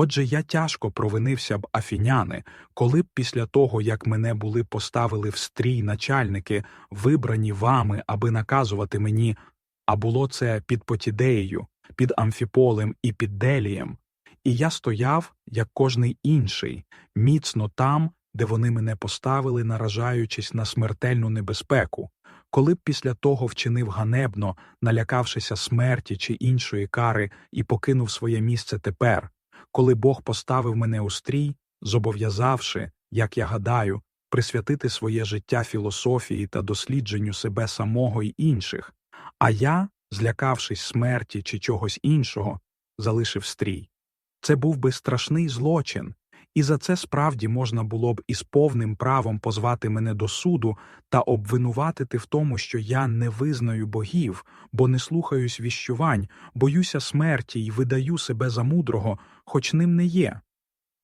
Отже, я тяжко провинився б афіняни, коли б після того, як мене були поставили в стрій начальники, вибрані вами, аби наказувати мені, а було це під Потідеєю, під Амфіполем і під Делієм, і я стояв, як кожний інший, міцно там, де вони мене поставили, наражаючись на смертельну небезпеку, коли б після того вчинив ганебно, налякавшися смерті чи іншої кари, і покинув своє місце тепер, коли Бог поставив мене у стрій, зобов'язавши, як я гадаю, присвятити своє життя філософії та дослідженню себе самого й інших, а я, злякавшись смерті чи чогось іншого, залишив стрій. Це був би страшний злочин, і за це справді можна було б із повним правом позвати мене до суду та обвинуватити в тому, що я не визнаю богів, бо не слухаюсь віщувань, боюся смерті і видаю себе за мудрого, хоч ним не є.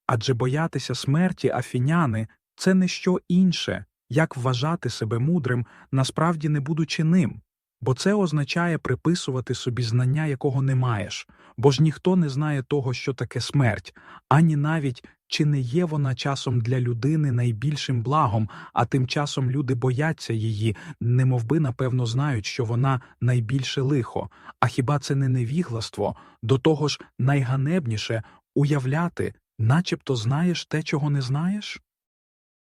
Адже боятися смерті афіняни це не що інше, як вважати себе мудрим, насправді не будучи ним, бо це означає приписувати собі знання, якого не маєш, бо ж ніхто не знає того, що таке смерть, ані навіть чи не є вона часом для людини найбільшим благом, а тим часом люди бояться її, немовби напевно знають, що вона найбільше лихо. А хіба це не невігластво? До того ж, найганебніше уявляти, начебто знаєш те, чого не знаєш?